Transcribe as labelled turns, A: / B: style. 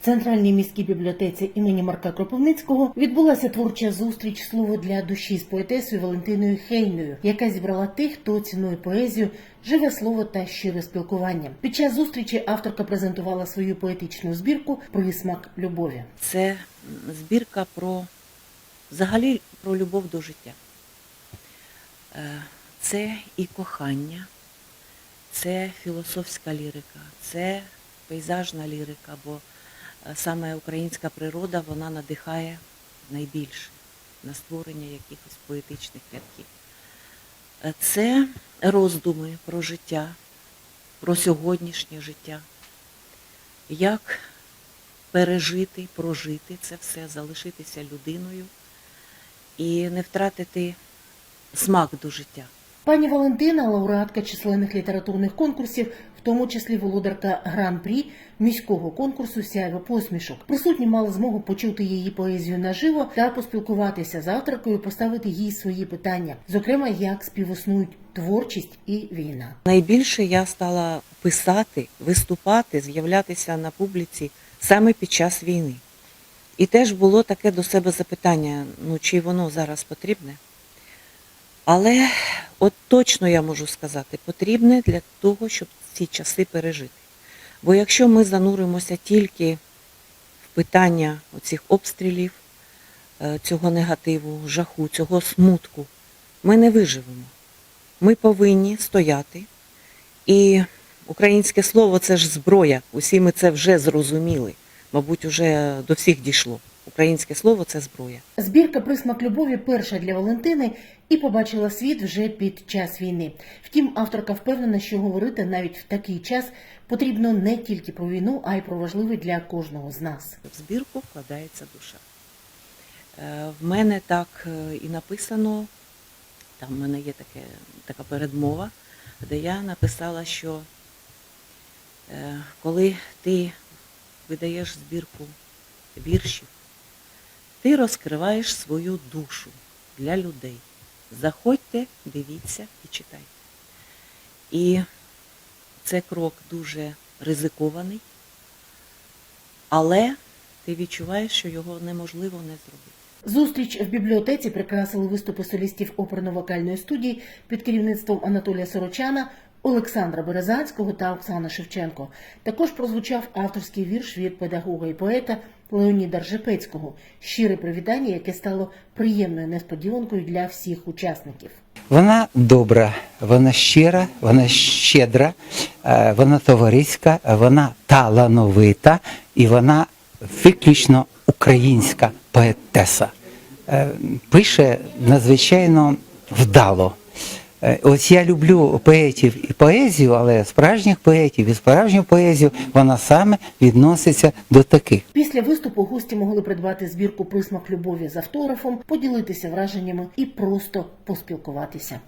A: В центральній міській бібліотеці імені Марка Кропивницького відбулася творча зустріч слово для душі з поетесою Валентиною Хейною, яка зібрала тих, хто цінує поезію, живе слово та щире спілкування. Під час зустрічі авторка презентувала свою поетичну збірку Присмак любові.
B: Це збірка про взагалі про любов до життя. Е, Це і кохання, це філософська лірика, це пейзажна лірика, бо саме українська природа вона надихає найбільше на створення якихось поетичних рядків. Е, Це роздуми про життя, про сьогоднішнє життя, як пережити, прожити це все, залишитися людиною і не втратити смак до життя.
A: Пані Валентина, лауреатка численних літературних конкурсів, в тому числі володарка гран-прі міського конкурсу Сяйво посмішок. Присутні мали змогу почути її поезію наживо та поспілкуватися з авторкою, поставити їй свої питання, зокрема, як співіснують творчість і війна.
B: Найбільше я стала писати, виступати, з'являтися на публіці саме під час війни. І теж було таке до себе запитання, ну чи воно зараз потрібне. Але от точно я можу сказати, потрібне для того, щоб ці часи пережити. Бо якщо ми зануримося тільки в питання оцих обстрілів, е, цього негативу, жаху, цього смутку, ми не виживемо. Ми повинні стояти. І українське слово це ж зброя. Усі ми це вже зрозуміли. Мабуть, уже до всіх дійшло. Українське слово це зброя.
A: Збірка Присмак любові перша для Валентини і побачила світ вже під час війни. Втім, авторка впевнена, що говорити навіть в такий час потрібно не тільки про війну, а й про важливе для кожного з нас.
B: В збірку вкладається душа. Е, В мене так е, і написано, там в мене є таке, така передмова, де я написала, що е, коли ти видаєш збірку віршів, ти розкриваєш свою душу для людей. Заходьте, дивіться і читайте. І це крок дуже ризикований, але ти відчуваєш, що його неможливо не зробити.
A: Зустріч в бібліотеці прикрасили виступи солістів оперно-вокальної студії під керівництвом Анатолія Сорочана, Олександра Березанського та Оксани Шевченко. Також прозвучав авторський вірш від педагога і поета Леоніда Ржепецького щире привітання, яке стало приємною несподіванкою для всіх учасників.
C: Вона добра, вона щира, вона щедра, е, вона товариська, вона талановита і вона виключно українська поетеса. Е, Пише надзвичайно вдало. Е, Ось я люблю поетів і поезію, але справжніх поетів і справжню поезію вона саме відноситься до таких.
A: Після виступу гості могли придбати збірку Присмак любові з автографом, поділитися враженнями і просто поспілкуватися.